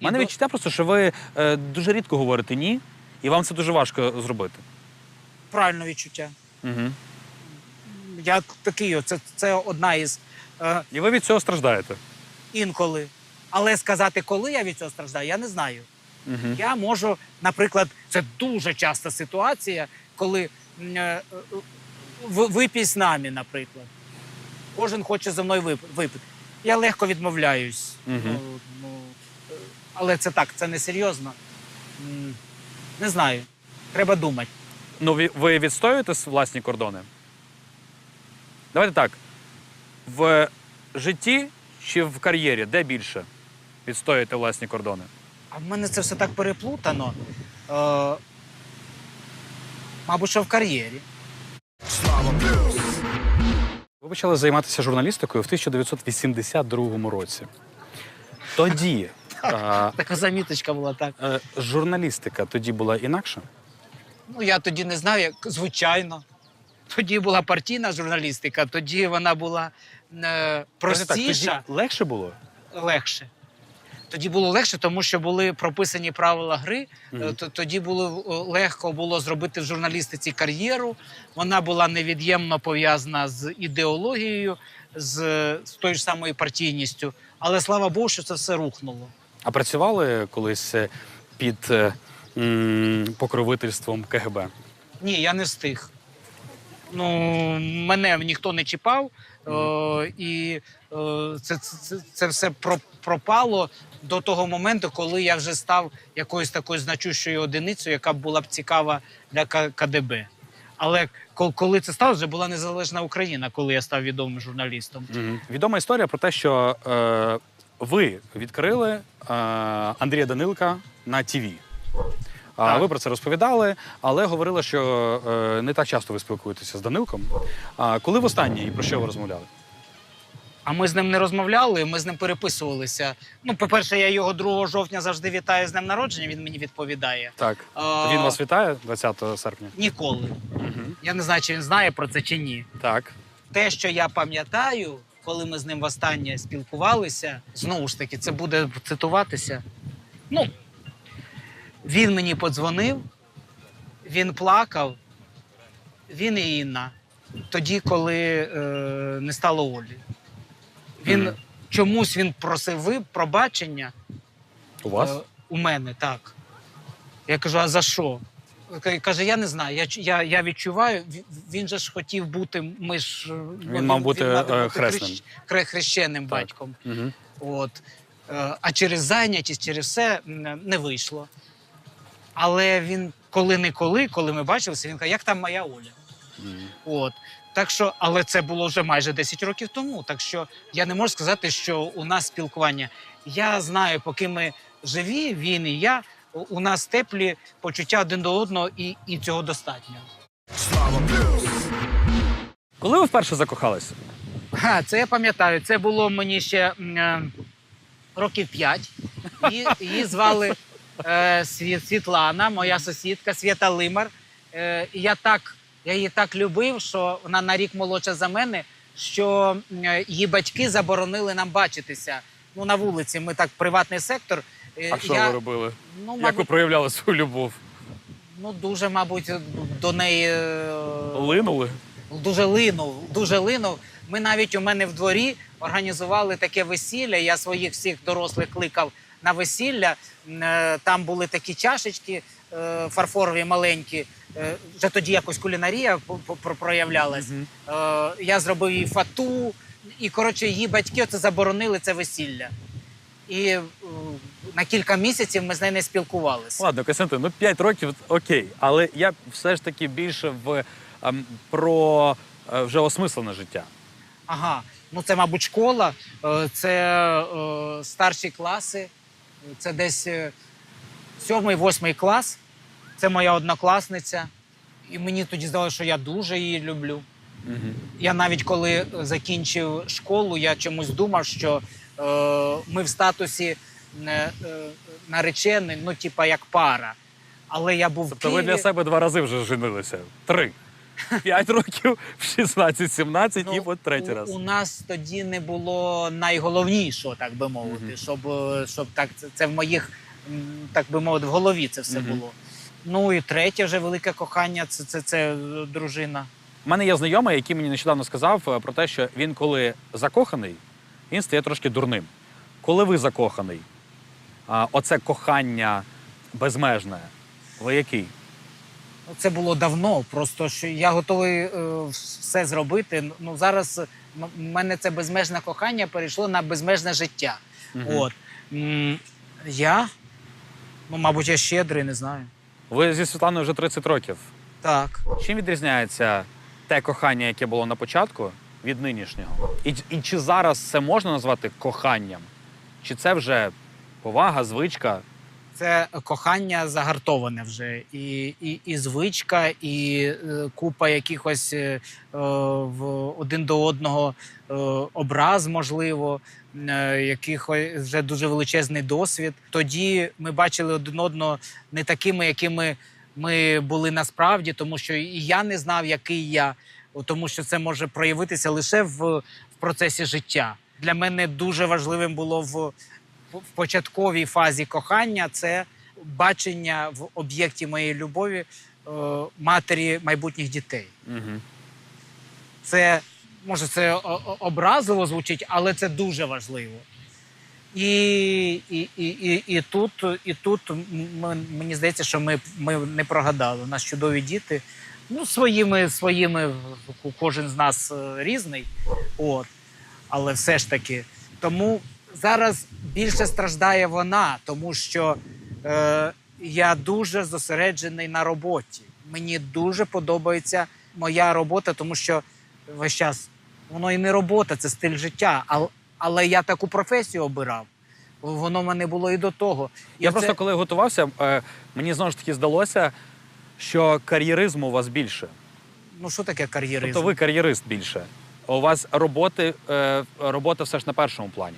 У мене відчуття просто, що ви е, дуже рідко говорите ні, і вам це дуже важко зробити. Правильне відчуття. Угу. Я такий, це, це одна із е, І ви від цього страждаєте. інколи. Але сказати, коли я від цього страждаю, я не знаю. Угу. Я можу, наприклад, це дуже часта ситуація, коли м, е, е, в- випій з нами, наприклад. Кожен хоче зі мною вип- випити. Я легко відмовляюсь. Мгм. Ну, ну, але це так, це не серйозно. М, Не знаю. Треба думати. Ну, ви, ви відстоюєте с- власні кордони? Давайте так. В житті чи в кар'єрі, де більше відстоюєте власні кордони? А в мене це все так переплутано. Е, мабуть, що в кар'єрі. Ви почали займатися журналістикою в 1982 році. Тоді Така заміточка була так. е, журналістика тоді була інакша. Ну, я тоді не знаю, як звичайно. Тоді була партійна журналістика, тоді вона була е, простіша, Так, тоді легше було? легше. Тоді було легше, тому що були прописані правила гри. Е, Тоді було е, легко було зробити в журналістиці кар'єру. Вона була невід'ємно пов'язана з ідеологією, з, з тою ж самою партійністю. Але слава Богу, що це все рухнуло. А працювали колись е, під е, м, покровительством КГБ? Ні, я не встиг. Ну, мене ніхто не чіпав, е, і е, це, це, це все про- пропало до того моменту, коли я вже став якоюсь такою значущою одиницею, яка була б цікава для К- КДБ. Але кол- коли це сталося, вже була незалежна Україна, коли я став відомим журналістом. Мгм. Відома історія про те, що е, ви відкрили е, Андрія Данилка на ТІВІ. А ви про це розповідали, але говорили, що е, не так часто ви спілкуєтеся з Данилком. А коли востаннє і про що ви розмовляли? А ми з ним не розмовляли, ми з ним переписувалися. Ну, по-перше, я його 2 жовтня завжди вітаю з днем народження, він мені відповідає. Так. А, Він вас вітає 20 серпня. Ніколи. Угу. Я не знаю, чи він знає про це чи ні. Так. Те, що я пам'ятаю, коли ми з ним востаннє спілкувалися, знову ж таки, це буде цитуватися. Ну, він мені подзвонив, він плакав, він і Інна. Тоді, коли е, не стало Олі. Він Мгм. чомусь він просив ви пробачення У вас? Е, у мене, так. Я кажу, а за що? Каже, я не знаю. Я, я, я відчуваю, він же ж хотів бути. Ми ж ну, мав бути, е, хресним. хрещ- хрещеним Так. батьком. Угу. От. Е, А через зайнятість, через все не вийшло. Але він коли-неколи, коли ми бачилися, він каже, як там моя Оля? От. Так що, але це було вже майже 10 років тому. Так що я не можу сказати, що у нас спілкування. Я знаю, поки ми живі, він і я, у- нас теплі почуття один до одного, і, і цього достатньо. Коли ви вперше закохалися? Ха, це я пам'ятаю. Це було мені ще е, років 5. Її, її звали е, Сві- Світлана, моя сусідка, Свята Лимар. Е, я так, я її так любив, що вона на рік молодша за мене, що е, її батьки заборонили нам бачитися. Ну, на вулиці. Ми так, приватний сектор. Е, А що я, ви робили? Ну, Як ви проявляли свою любов? ну, дуже, мабуть, до неї. е, Линули? Дуже линув, дуже линув. Ми навіть у мене в дворі організували таке весілля. Я своїх всіх дорослих кликав на весілля. Е, Там були такі чашечки фарфорові маленькі. Вже тоді якось кулінарія проявлялась. Мгм. Е, Я зробив їй фату, і коротше, її батьки це заборонили це весілля. І е, на кілька місяців ми з нею не спілкувалися. Ладно, Костянтин, ну 5 років окей. Але я все ж таки більше в ем, про е, вже осмислене життя. Ага, ну це, мабуть, школа, е, це е, старші класи, це десь е, сьомий, восьмий клас. Це моя однокласниця. І мені тоді здалося, що я дуже її люблю. Угу. Я навіть коли закінчив школу, я чомусь думав, що ми в статусі е, е, наречений, ну, типа як пара. Але я був в Тобто ви для себе два рази вже женилися. Три. 5 років, в 16-17 і от третій Ну, у, раз. У нас тоді не було найголовнішого, так би мовити, Мгм. щоб, е, щоб так це, це в моїх, так би мовити, в голові це все Мгм. було. Ну і третє вже велике кохання це, це, це е, дружина. У мене є знайомий, який мені нещодавно сказав е, про те, що він, коли закоханий, він стає трошки дурним. Коли ви закоханий, а, оце кохання безмежне, ви який? Ну, Це було давно. Просто що я готовий е, все зробити. Ну зараз в мене це безмежне кохання перейшло на безмежне життя. Мгм. От М, я, ну, мабуть, я щедрий, не знаю. Ви зі Світланою вже 30 років. Так. Чим відрізняється те кохання, яке було на початку, від нинішнього? І, і чи зараз це можна назвати коханням? Чи це вже повага, звичка? Це кохання загартоване вже. І, і, і звичка, і е, купа якихось е, е, в один до одного е, образ, можливо, е, якихось вже дуже величезний досвід. Тоді ми бачили один одного не такими, якими ми були насправді, тому що і я не знав, який я, тому що це може проявитися лише в, в процесі життя. Для мене дуже важливим було в в початковій фазі кохання це бачення в об'єкті моєї любові е, матері майбутніх дітей. Угу. Це може це образливо звучить, але це дуже важливо. І, і, і, і, і тут, і тут мені здається, що ми, ми не прогадали. У нас чудові діти. Ну, своїми, своїми кожен з нас е, різний. От. Але все ж таки. Тому зараз більше страждає вона, тому що е, я дуже зосереджений на роботі. Мені дуже подобається моя робота, тому що весь час воно і не робота, це стиль життя. Але, але я таку професію обирав. Воно в мене було і до того. І Я оце- просто коли готувався, е, мені знову ж таки здалося, що кар'єризму у вас більше. Ну що таке кар'єризм? Тобто ви кар'єрист більше. У вас роботи, е, робота все ж на першому плані.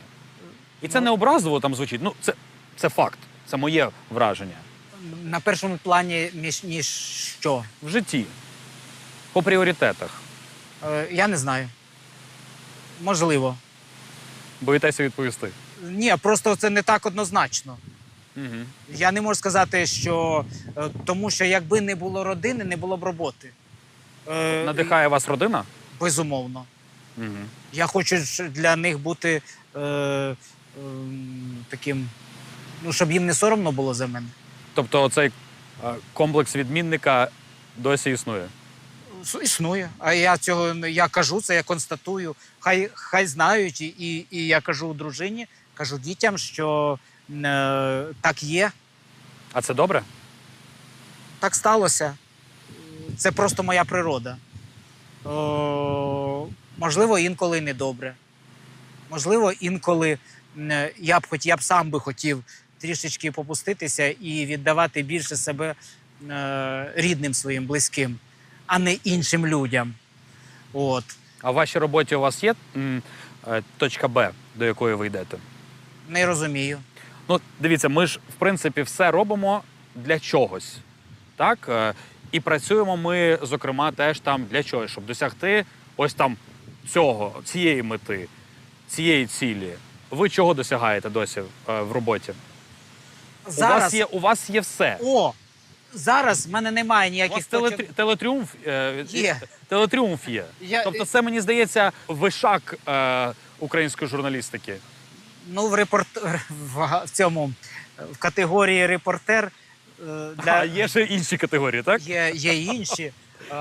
І це Ну. не образливо там звучить. Ну, це, це факт, це моє враження. На першому плані ніж, ніж що? В житті, по пріоритетах. Е, я не знаю. Можливо. Боїтеся відповісти. Ні, просто це не так однозначно. Угу. Я не можу сказати, що е, тому що якби не було родини, не було б роботи. Е, Надихає вас родина? Безумовно. Угу. Я хочу для них бути е, ем, таким, ну, щоб їм не соромно було за мене. Тобто цей комплекс відмінника досі існує. Існує. А я цього я кажу це, я констатую. Хай, хай знають, і, і я кажу дружині, кажу дітям, що е, так є, А це добре? так сталося. Це просто моя природа. О, можливо, інколи не добре. Можливо, інколи м, я б хоч я б сам би хотів трішечки попуститися і віддавати більше себе е, рідним своїм близьким, а не іншим людям. От. А в вашій роботі у вас є м, е, точка Б, до якої ви йдете? Не розумію. Ну, дивіться, ми ж в принципі все робимо для чогось. Так? Е, І працюємо ми, зокрема, теж там для чогось, щоб досягти ось там цього, цієї мети, цієї цілі. Ви чого досягаєте досі е, в роботі? У, вас є, у вас є все. О! Зараз в мене немає У ніяких вас точок. телетрі- телетріумф е, Є. телетріумф є. Я- Тобто, це мені здається вишак е, української журналістики. Ну, в репорт в, в цьому в категорії репортер е, для А є ще інші категорії, так? є, є інші, е,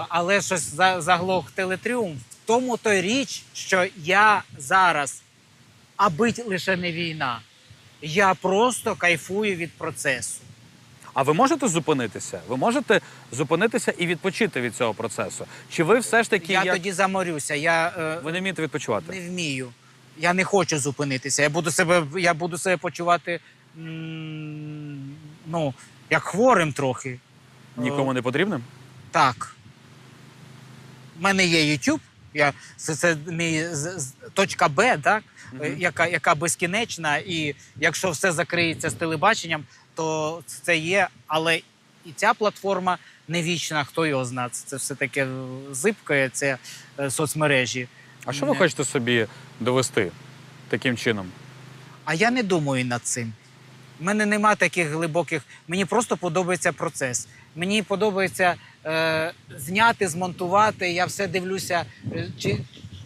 але щось за, заглох телетріумф. В тому то річ, що я зараз, аби лише не війна, я просто кайфую від процесу. А ви можете зупинитися? Ви можете зупинитися і відпочити від цього процесу? Чи ви все ж таки я як- тоді заморюся. Я е, ви не вмієте відпочивати? не вмію. Я не хочу зупинитися. Я буду себе, я буду себе почувати м, ну, як хворим трохи. Нікому не потрібним? Так. У мене є YouTube. Я, це, це мій з- з- точка Б, так? Е, яка, яка безкінечна. І якщо все закриється з телебаченням, то це є. Але і ця платформа не вічна, хто його знає. Це все таке зибкає, це е, соцмережі. А що ви хочете собі довести таким чином? А я не думаю над цим. У мене нема таких глибоких. Мені просто подобається процес. Мені подобається е, зняти, змонтувати. Я все дивлюся е, чи,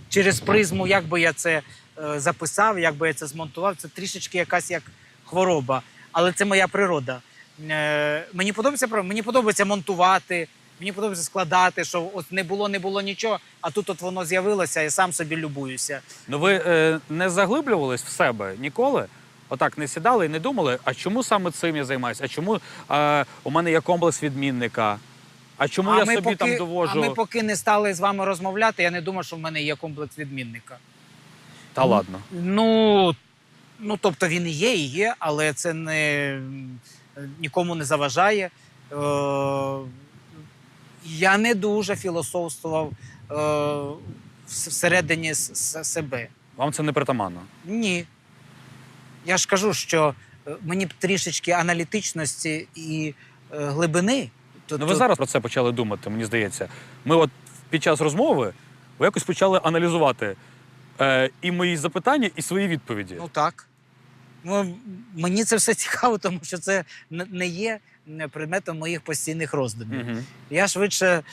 через призму, як би я це е, записав, як би я це змонтував. Це трішечки якась як хвороба, але це моя природа. Е, мені подобається мені подобається монтувати, мені подобається складати, що от не було, не було нічого, а тут от воно з'явилося, я сам собі любуюся. Ну ви е, не заглиблювались в себе ніколи? Отак не сідали і не думали, а чому саме цим я займаюся? А чому е, у мене є комплекс відмінника? А чому я собі там довожу? А ми поки не стали з вами розмовляти, я не думав, що в мене є комплекс відмінника. Та ладно. Ну, ну тобто він і є, і є, але це не нікому не заважає. Е, я не дуже філософствував е, всередині себе. Вам це не притаманно. Ні. Я ж кажу, що е, мені б трішечки аналітичності і е, глибини. То- Ну ви то- зараз про це почали думати, мені здається. Ми от під час розмови ви якось почали аналізувати е, і мої запитання, і свої відповіді. Ну так. Ну, мені це все цікаво, тому що це не- є предметом моїх постійних роздумів. Угу. Я швидше е,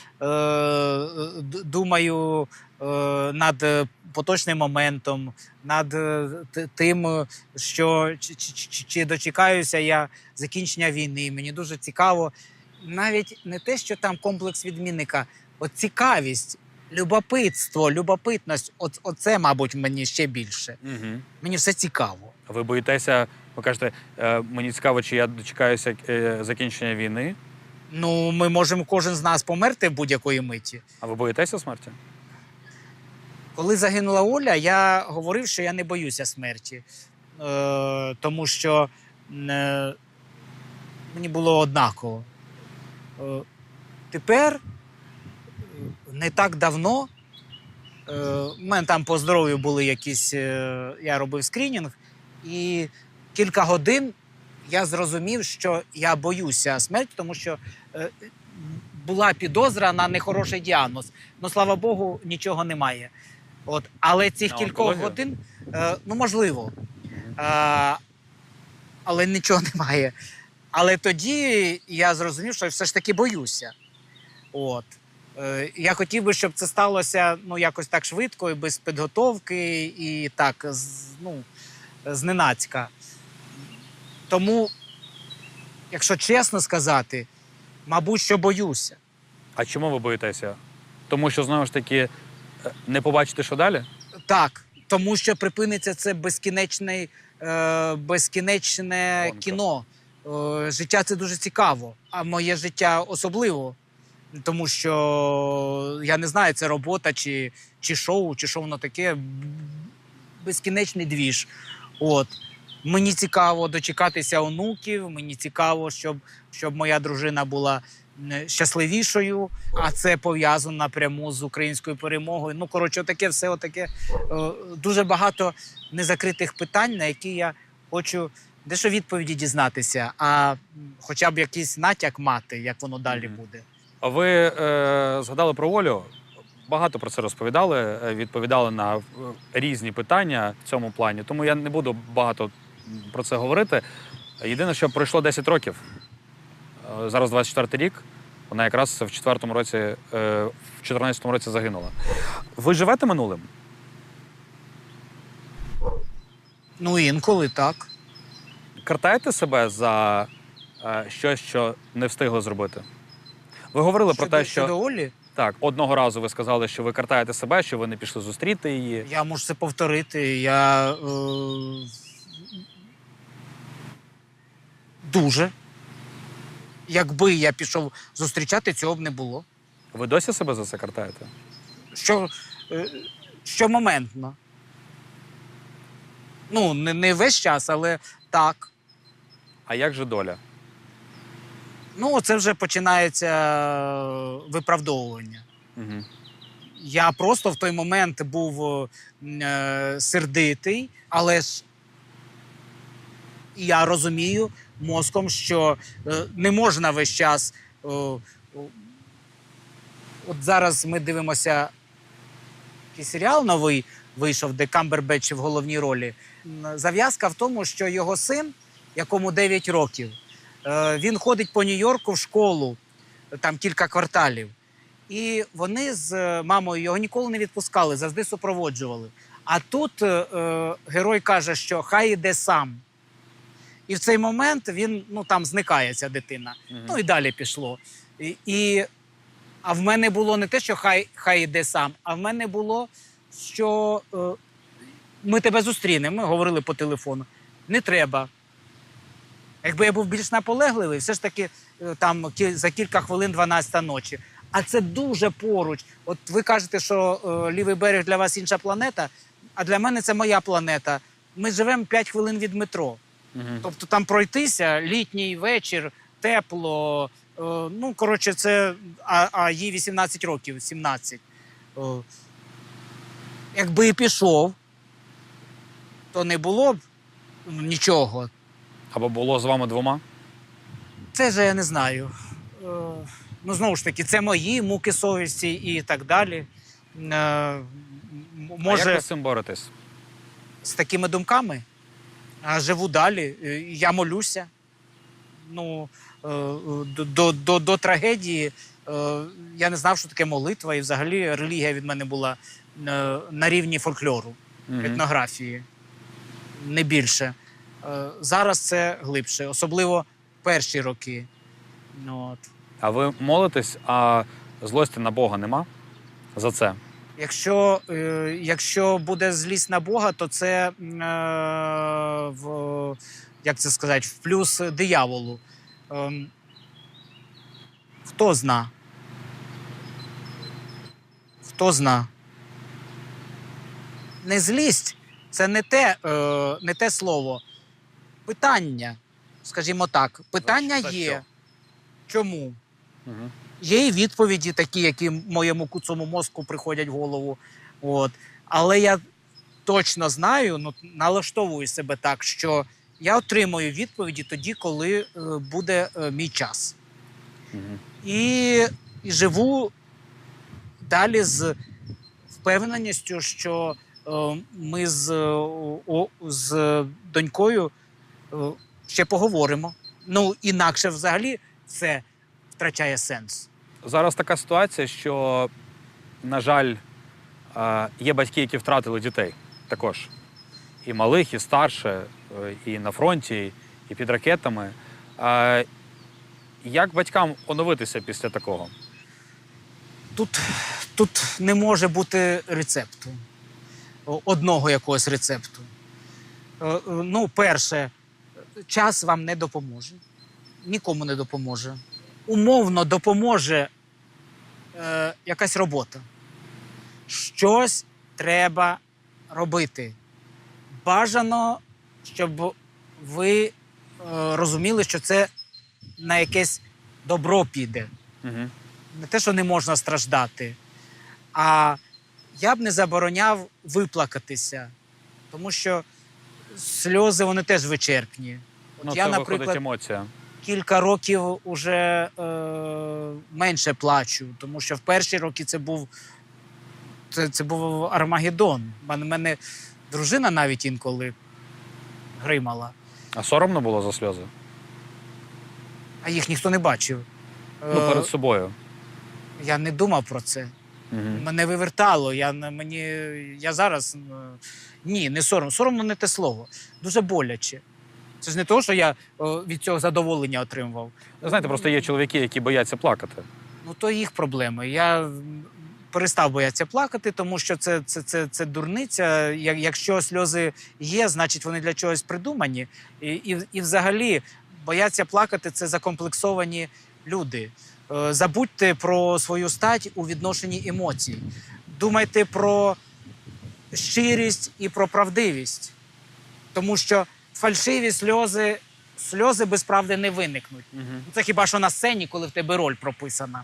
думаю е, над е, поточним моментом, над е, тим, що чи, чи, чи, чи дочекаюся я закінчення війни. Мені дуже цікаво. Навіть не те, що там комплекс відмінника, от цікавість, любопитство, любопитність. Оце, мабуть, мені ще більше. Угу. Мені все цікаво. Ви боїтеся, ви кажете, е, мені цікаво, чи я дочекаюся е, закінчення війни. Ну, ми можемо кожен з нас померти в будь-якої миті. А ви боїтеся смерті? Коли загинула Оля, я говорив, що я не боюся смерті, е, тому що е, мені було однаково. Е, тепер, е, не так давно, е, у мене там по здоров'ю були якісь. Е, я робив скринінг, і кілька годин я зрозумів, що я боюся смерті, тому що е, була підозра на нехороший діагноз. Ну, слава Богу, нічого немає. От, але цих кількох годин, е, ну можливо, е, але нічого немає. Але тоді я зрозумів, що я все ж таки боюся. От. Е, я хотів би, щоб це сталося ну, якось так швидко і без підготовки, і так, з, ну, зненацька. Тому, якщо чесно сказати, мабуть, що боюся. А чому ви боїтеся? Тому що знову ж таки е, не побачите, що далі? Так, тому що припиниться це безкінечне, е, безкінечне Гонка. кіно. Е, життя це дуже цікаво, а моє життя особливо. Тому що я не знаю, це робота чи, чи шоу, чи що воно таке. Безкінечний двіж. От. Мені цікаво дочекатися онуків, мені цікаво, щоб, щоб моя дружина була щасливішою, а це пов'язано напряму з українською перемогою. Ну, коротше, таке все отаке. Е, Дуже багато незакритих питань, на які я хочу дещо відповіді дізнатися, а хоча б якийсь натяк мати, як воно далі буде. А ви е, згадали про волю? Багато про це розповідали, е, відповідали на е, різні питання в цьому плані. Тому я не буду багато про це говорити. Єдине, що пройшло 10 років. Е, Зараз 24 рік. Вона якраз в 4 році, е, в 14 році загинула. Ви живете минулим? Ну, інколи так. Картаєте себе за е, щось, що не встигли зробити? Ви говорили про те, що щодо Олі, так, одного разу ви сказали, що ви картаєте себе, що ви не пішли зустріти її. я можу це повторити. Я е, дуже. Якби я пішов зустрічати, цього б не було. Ви досі себе за це картаєте? Що, е, що моментно. Ну, не, не весь час, але так. А як же доля? Ну, це вже починається е, виправдовування. Угу. Я просто в той момент був е, сердитий, але ж я розумію, мозком, що е, не можна весь час. от зараз ми дивимося який серіал новий вийшов, де Камбербетч в головній ролі. Зав'язка в тому, що його син, якому 9 років, е, він ходить по Нью-Йорку в школу, там кілька кварталів. І вони з е, мамою його ніколи не відпускали, завжди супроводжували. А тут е, герой каже, що хай іде сам. І в цей момент він ну там зникає ця дитина. Мгм. Ну і далі пішло. І, і, а в мене було не те, що хай, хай іде сам, а в мене було, що е, ми тебе зустрінемо. Ми говорили по телефону. Не треба. Якби я був більш наполегливий, все ж таки е, там за кілька хвилин 12 ночі. А це дуже поруч. От ви кажете, що е, лівий берег для вас інша планета, а для мене це моя планета. Ми живемо 5 хвилин від метро. Мгм. Тобто там пройтися літній вечір, тепло. е, ну, коротше, це. А, а їй 18 років, 17. Е, якби і пішов, то не було б нічого. Або було з вами двома? Це же я не знаю. Е, ну, знову ж таки, це мої муки совісті і так далі. Е, м- А як може, ви з цим боретесь? з такими думками. Живу далі. Е, Я молюся. Ну, е, до, до, до, трагедії е, я не знав, що таке молитва, і взагалі релігія від мене була на рівні фольклору, етнографії, не більше. Зараз це глибше, особливо перші роки. Ну, от. А ви молитесь, а злості на Бога нема за це? Якщо, е, якщо буде злість на Бога, то це е, в, як це сказати, в плюс дияволу. Ем, хто зна? Хто зна? Не злість це не те, е, не те слово. Питання, скажімо так. Питання є. Чому? Угу. Є і відповіді, такі, які моєму куцому мозку приходять в голову. От. Але я точно знаю, ну, налаштовую себе так, що я отримую відповіді тоді, коли е, буде е, мій час. Угу. І, і живу далі з впевненістю, що е, ми з, о, з донькою е, ще поговоримо. Ну, інакше взагалі це втрачає сенс. Зараз така ситуація, що, на жаль, є батьки, які втратили дітей також. І малих, і старше, і на фронті, і під ракетами. Як батькам оновитися після такого? Тут, тут не може бути рецепту, одного якогось рецепту. Ну, перше, час вам не допоможе. Нікому не допоможе. Умовно допоможе е, якась робота. Щось треба робити. Бажано, щоб ви е, розуміли, що це на якесь добро піде Угу. не те, що не можна страждати, а я б не забороняв виплакатися, тому що сльози вони теж вичерпні. От Ну, я, це наприклад, виходить емоція. Кілька років уже е, менше плачу, тому що в перші роки це був, це, це був Армагеддон. У мене, мене дружина навіть інколи гримала, А соромно було за сльози? а їх ніхто не бачив. Ну, Е, перед собою. я не думав про це. Угу. Мене вивертало. Я мені я зараз ні, не соромно. Соромно не те слово. Дуже боляче. Це ж не того, що я від цього задоволення отримував. Знаєте, просто є чоловіки, які бояться плакати. Ну то їх проблеми. Я перестав боятися плакати, тому що це, це, це, це дурниця. Якщо сльози є, значить вони для чогось придумані. І, і, і взагалі бояться плакати це закомплексовані люди. Е, Забудьте про свою стать у відношенні емоцій. Думайте про щирість і про правдивість. Тому що фальшиві сльози, сльози без правди не виникнуть. Угу. Це хіба що на сцені, коли в тебе роль прописана.